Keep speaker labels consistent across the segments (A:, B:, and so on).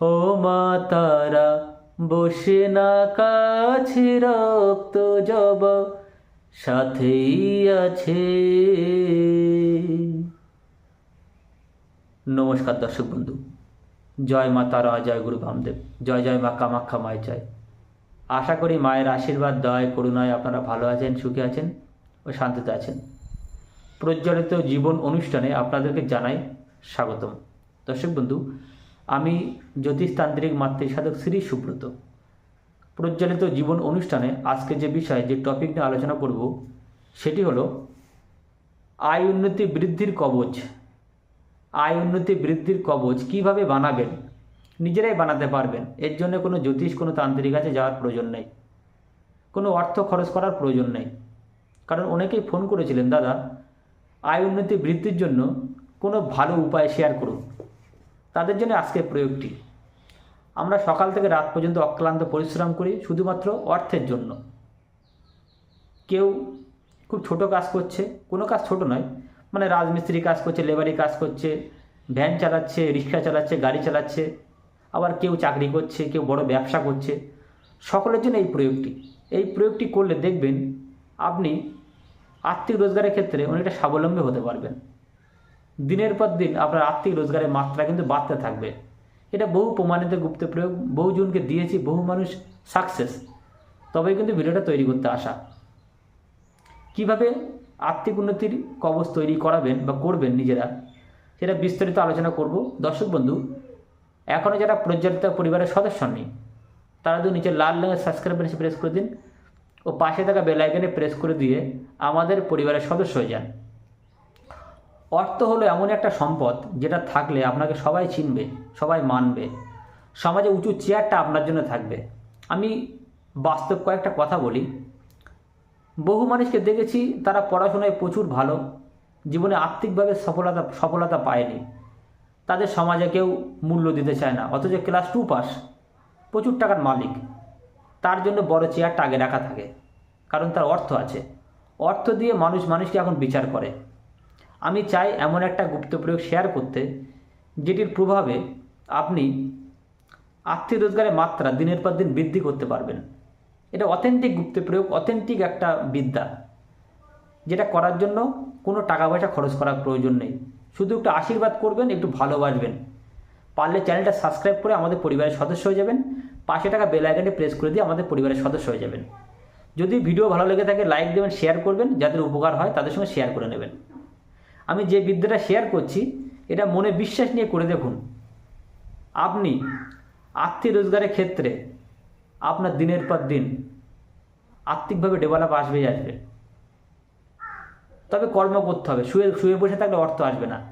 A: ও মা তারা বসে না কাছে রক্ত জব, সাথেই আছে। নমস্কার দর্শক বন্ধু, জয় মা তারা, জয় গুরু বামদেব, জয় জয় মা কামাখ্যা মায় জয়। আশা করি মায়ের আশীর্বাদ, দয়, করুণায় আপনারা ভালো আছেন, সুখে আছেন ও শান্তিতে আছেন। প্রজ্বলিত জীবন অনুষ্ঠানে আপনাদেরকে জানাই স্বাগতম। দর্শক বন্ধু আমি জ্যোতিষতান্ত্রিক মাতৃসাধক শ্রী সুব্রত। প্রজ্বলিত জীবন অনুষ্ঠানে আজকে যে বিষয়, যে টপিক নিয়ে আলোচনা করব, সেটি হলো আয় উন্নতি বৃদ্ধির কবচ। আয় উন্নতি বৃদ্ধির কবচ কীভাবে বানাবেন? নিজেরাই বানাতে পারবেন। এর জন্য কোনো জ্যোতিষ, কোনো তান্ত্রিক কাছে যাওয়ার প্রয়োজন নেই। কোনো অর্থ খরচ করার প্রয়োজন নেই। কারণ অনেকেই ফোন করেছিলেন, দাদা, আয় উন্নতি বৃদ্ধির জন্য কোনো ভালো উপায় শেয়ার করুন। তাদের জন্য আজকের প্রয়োগটি। আমরা সকাল থেকে রাত পর্যন্ত অক্লান্ত পরিশ্রম করি, শুধুমাত্র অর্থের জন্য। কেউ খুব ছোট কাজ করছে, কোনো কাজ ছোট নয় মানে রাজমিস্ত্রি কাজ করছে, লেবারি কাজ করছে, ভ্যান চালাচ্ছে, রিক্সা চালাচ্ছে, গাড়ি চালাচ্ছে, আবার কেউ চাকরি করছে, কেউ বড় ব্যবসা করছে। সকলের জন্য এই প্রয়োগটি। এই প্রয়োগটি করলে দেখবেন আপনি আর্থিক রোজগারের ক্ষেত্রে অনেকটা স্বাবলম্বী হতে পারবেন। দিনের পর দিন আপনার আর্থিক রোজগারের মাত্রা কিন্তু বাড়তে থাকবে। এটা বহু প্রমাণিত গুপ্ত প্রয়োগ, বহুজনকে দিয়েছি, বহু মানুষ সাকসেস তবেই কিন্তু ভিডিওটা তৈরি করতে আসা। কীভাবে আর্থিক উন্নতির কবচ তৈরি করাবেন বা করবেন নিজেরা, সেটা বিস্তারিত আলোচনা করব। দর্শক বন্ধু এখনও যারা প্রজ্বলিত পরিবারের সদস্য নেই তারা যদি নিচে লাল রঙের সাবস্ক্রাইব প্রেস করে দিন ও পাশে থাকা বেল প্রেস করে দিয়ে আমাদের পরিবারের সদস্য হয়ে যান। অর্থ হলো এমন একটা সম্পদ যেটা থাকলে আপনাকে সবাই চিনবে, সবাই মানবে। সমাজে উঁচু চেয়ারটা আপনার জন্য থাকবে। আমি বাস্তব কয়েকটা কথা বলি। বহু মানুষকে দেখেছি তারা পড়াশোনায় প্রচুর ভালো, জীবনে আর্থিকভাবে সফলতা সফলতা পায়নি। তাদের সমাজে কেউ মূল্য দিতে চায় না, অথচ ক্লাস টু পাস, প্রচুর টাকার মালিক। তার জন্য বড় চেয়ারটা আগে রাখা থাকে, কারণ তার অর্থ আছে। অর্থ দিয়ে মানুষ মানুষকে এখন বিচার করে। আমি চাই এমন একটা গুপ্ত প্রয়োগ শেয়ার করতে, যেটির প্রভাবে আপনি আর্থিক রোজগারের মাত্রা দিনের পর দিন বৃদ্ধি করতে পারবেন। এটা অথেন্টিক গুপ্ত প্রয়োগ অথেন্টিক একটা বিদ্যা, যেটা করার জন্য কোনো টাকা পয়সা খরচ করার প্রয়োজন নেই। শুধু একটু আশীর্বাদ করবেন, একটু ভালোবাসবেন। পারলে চ্যানেলটা সাবস্ক্রাইব করে আমাদের পরিবারের সদস্য হয়ে যাবেন। পাশে টাকা বেল আইকনটি প্রেস করে দিয়ে আমাদের পরিবারের সদস্য হয়ে যাবেন। যদি ভিডিও ভালো লেগে থাকে লাইক দেবেন শেয়ার করবেন। যাদের উপকার হয়, তাদের সঙ্গে শেয়ার করে নেবেন। আমি যে বিদ্যাটা শেয়ার করছি, এটা মনে বিশ্বাস নিয়ে করে দেখুন। আপনি আর্থিক রোজগারের ক্ষেত্রে আপনার দিনের পর দিন আর্থিকভাবে ডেভেলপ আসবেই আসবে। তবে কর্ম করতে হবে। শুয়ে শুয়ে বসে থাকলে অর্থ আসবে না।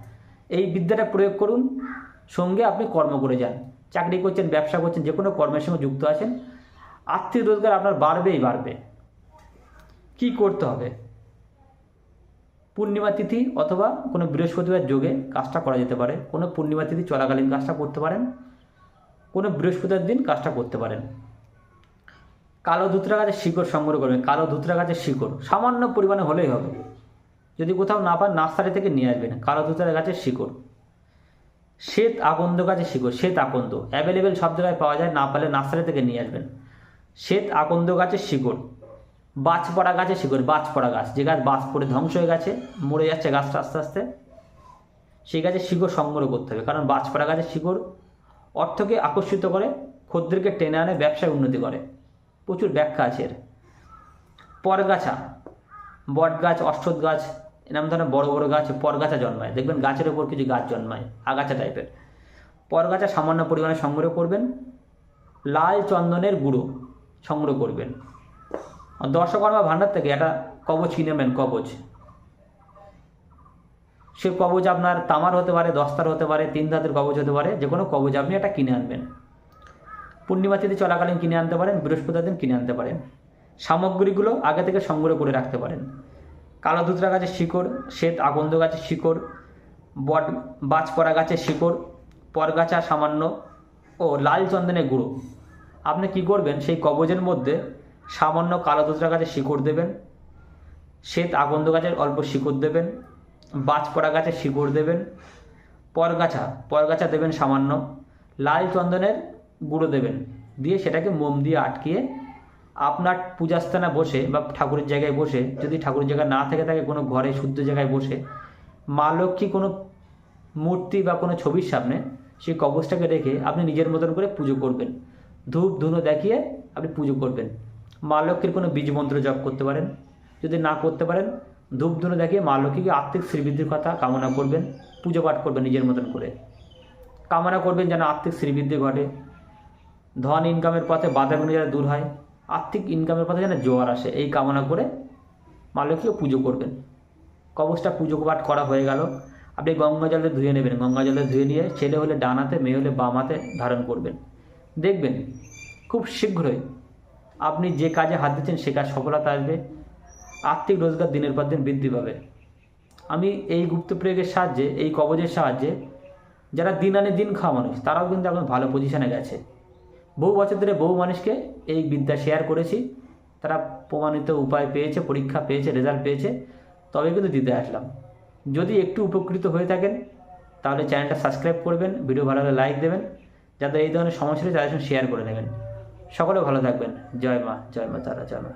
A: এই বিদ্যাটা প্রয়োগ করুন, সঙ্গে আপনি কর্ম করে যান। চাকরি করছেন, ব্যবসা করছেন, যে কোনো কর্মের সঙ্গে যুক্ত আছেন। আর্থিক রোজগার আপনার বাড়বেই, বাড়বে। কি করতে হবে? পূর্ণিমা তিথি অথবা কোনো বৃহস্পতিবার যোগে কাজটা করা যেতে পারে। কোনো পূর্ণিমা তিথি চলাকালীন কাজটা করতে পারেন। কোনো বৃহস্পতিবার দিন কাজটা করতে পারেন। কালো ধুতরা গাছের শিকড় সংগ্রহ করবেন। কালো ধুতরা গাছের শিকড় সামান্য পরিমাণে হলেই হবে। যদি কোথাও না পান, নার্সারি থেকে নিয়ে আসবেন কালো ধুতরা গাছের শিকড়। শ্বেত আকন্দ গাছের শিকড়, শ্বেত আকন্দ। অ্যাভেলেবেল সব জায়গায় পাওয়া যায়, না পারলে নার্সারি থেকে নিয়ে আসবেন। শ্বেত আকন্দ গাছের শিকড়। বাজ পড়া গাছের শিকড় বাজ পড়া গাছ। যে গাছ বাজ পড়ে ধ্বংস হয়ে গেছে, মরে যাচ্ছে গাছটা আস্তে আস্তে, সেই গাছের শিকড় সংগ্রহ করতে হবে। কারণ বাজ পড়া গাছের শিকড় অর্থকে আকর্ষিত করে খদ্দেরকে টেনে আনে, ব্যবসায় উন্নতি করে। প্রচুর ব্যাখ্যা আছে এর। পরগাছা বট গাছ অশ্বত্থ গাছ এরকম ধরনের বড় বড় গাছ পরগাছা জন্মায়। দেখবেন গাছের ওপর কিছু গাছ জন্মায়, আগাছা টাইপের পরগাছা সামান্য পরিমাণে সংগ্রহ করবেন, লাল চন্দনের গুঁড়ো সংগ্রহ করবেন। দর্শকর্মা ভাণ্ডার থেকে একটা কবচ কিনে নেবেন, কবচ। সে কবচ আপনার তামার হতে পারে, দস্তার হতে পারে, তিন ধাতের কবচ হতে পারে, যে কোনো কবচ আপনি একটা কিনে আনবেন। পূর্ণিমা তিথি চলাকালীন কিনে আনতে পারেন, বৃহস্পতিবার দিন কিনে আনতে পারেন। সামগ্রীগুলো আগে থেকে সংগ্রহ করে রাখতে পারেন। কালো ধুতরা গাছের শিকড়, শ্বেত আকন্দ গাছের শিকড়, বট বাজপড়া গাছের শিকড়, পরগাছা সামান্য ও লাল চন্দনের গুঁড়ো। আপনি কি করবেন, সেই কবজের মধ্যে সামান্য কালো ধুতরা গাছে শিকড় দেবেন, শ্বেত আকন্দ গাছের অল্প শিকড় দেবেন বাজপড়া গাছে শিকড় দেবেন, পরগাছা পরগাছা দেবেন সামান্য, লাল চন্দনের গুঁড়ো দেবেন, দিয়ে সেটাকে মোম দিয়ে আটকিয়ে আপনার পূজাস্থানে বসে বা ঠাকুরের জায়গায় বসে, যদি ঠাকুরের জায়গা না থেকে থাকে, কোনো ঘরে শুদ্ধ জায়গায় বসে, মা লক্ষ্মী কোনো মূর্তি বা কোনো ছবির সামনে সেই কবচটাকে রেখে আপনি নিজের মতন করে পুজো করবেন। ধূপ ধুনো দেখিয়ে আপনি পুজো করবেন। মা লক্ষ্মীর কোনো বীজ মন্ত্র জপ করতে পারেন। যদি না করতে পারেন ধূপ ধুনো দেখিয়ে মা লক্ষ্মীকে আর্থিক শ্রীবৃদ্ধির কথা কামনা করবেন, পুজো পাঠ করবেন নিজের মতন করে। কামনা করবেন যেন আর্থিক শ্রীবৃদ্ধি ঘটে। ধন ইনকামের পথে বাধাগুলো যেন দূর হয় আর্থিক ইনকামের পথে যেন জোয়ার আসে, এই কামনা করে মা লক্ষ্মীকে পুজো করবেন। কবচটা পুজো পাঠ করা হয়ে গেল। আপনি গঙ্গা জলে ধুয়ে নেবেন। গঙ্গা জলে ধুয়ে নিয়ে ছেলে হলে ডানাতে মেয়ে হলে বাম হাতে ধারণ করবেন। দেখবেন, খুব শীঘ্রই আপনি যে কাজে হাত দিচ্ছেন, সে কাজ সফলতা আসবে। আর্থিক রোজগার দিনের পর দিন বৃদ্ধি পাবে। আমি এই গুপ্ত প্রয়োগের সাহায্যে, এই কবজের সাহায্যে যারা দিন আনে দিন খাওয়া মানুষ, তারাও কিন্তু এখন ভালো পজিশনে গেছে। বহু বছর ধরে বহু মানুষকে এই বিদ্যা শেয়ার করেছি। তারা প্রমাণিত উপায় পেয়েছে, পরীক্ষা পেয়েছে রেজাল্ট পেয়েছে, তবে কিন্তু দিতে আসলাম। যদি একটু উপকৃত হয়ে থাকেন, তাহলে চ্যানেলটা সাবস্ক্রাইব করবেন ভিডিও ভালো লাইক দেবেন, যাতে এই ধরনের সমস্যা তাদের সঙ্গে শেয়ার করে নেবেন সকলে ভালো থাকবেন। জয় মা জয় মা তারা জয় মা।